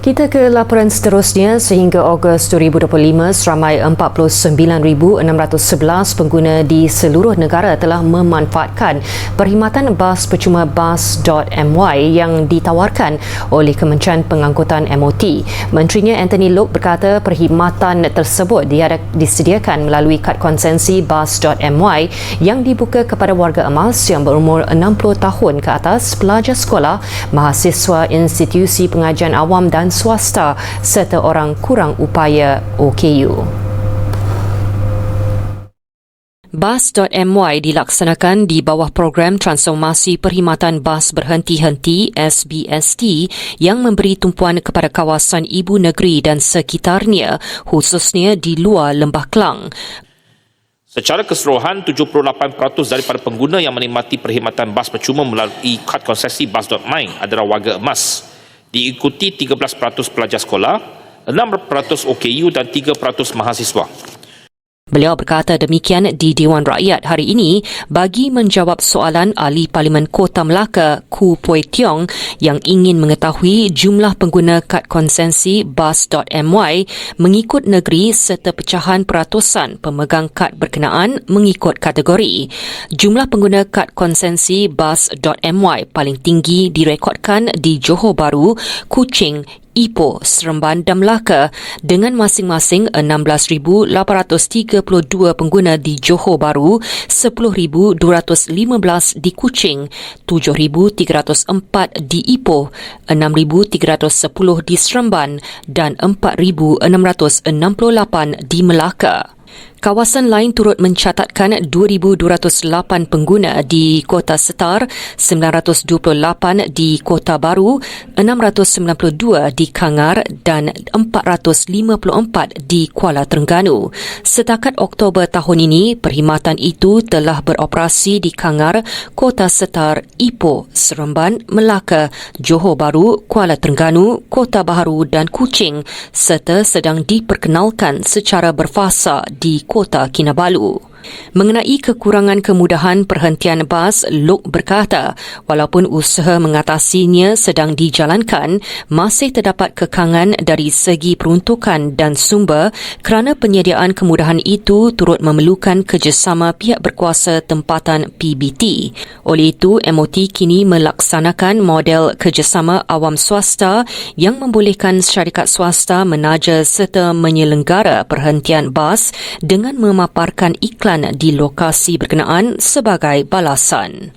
Kita ke laporan seterusnya sehingga Ogos 2025 seramai 49,611 pengguna di seluruh negara telah memanfaatkan perkhidmatan bas percuma bus.my yang ditawarkan oleh Kementerian Pengangkutan MOT. Menterinya Anthony Loke berkata perkhidmatan tersebut disediakan melalui kad konsensi bus.my yang dibuka kepada warga emas yang berumur 60 tahun ke atas, pelajar sekolah, mahasiswa institusi pengajian awam dan swasta serta orang kurang upaya OKU. Bus.my dilaksanakan di bawah program transformasi perkhidmatan bas berhenti-henti SBST yang memberi tumpuan kepada kawasan ibu negeri dan sekitarnya khususnya di luar Lembah Kelang. Secara keseluruhan, 78% daripada pengguna yang menikmati perkhidmatan bas percuma melalui kad konsesi bus.my adalah warga emas diikuti 13% pelajar sekolah, 6% OKU dan 3% mahasiswa. Beliau berkata demikian di Dewan Rakyat hari ini bagi menjawab soalan ahli Parlimen Kota Melaka Ku Poi Tiong yang ingin mengetahui jumlah pengguna kad konsensi bus.my mengikut negeri serta pecahan peratusan pemegang kad berkenaan mengikut kategori. Jumlah pengguna kad konsensi bus.my paling tinggi direkodkan di Johor Bahru, Kuching, Ipoh, Seremban dan Melaka dengan masing-masing 16,832 pengguna di Johor Bahru, 10,215 di Kuching, 7,304 di Ipoh, 6,310 di Seremban dan 4,668 di Melaka. Kawasan lain turut mencatatkan 2,208 pengguna di Kota Setar, 928 di Kota Baru, 692 di Kangar dan 454 di Kuala Terengganu. Setakat Oktober tahun ini, perkhidmatan itu telah beroperasi di Kangar, Kota Setar, Ipoh, Seremban, Melaka, Johor Baru, Kuala Terengganu, Kota Baharu dan Kuching serta sedang diperkenalkan secara berfasa di Kota Kinabalu. Mengenai kekurangan kemudahan perhentian bas, Lok berkata, walaupun usaha mengatasinya sedang dijalankan, masih terdapat kekangan dari segi peruntukan dan sumber kerana penyediaan kemudahan itu turut memerlukan kerjasama pihak berkuasa tempatan PBT. Oleh itu, MOT kini melaksanakan model kerjasama awam swasta yang membolehkan syarikat swasta menaja serta menyelenggara perhentian bas dengan memaparkan iklan iklan di lokasi berkenaan sebagai balasan.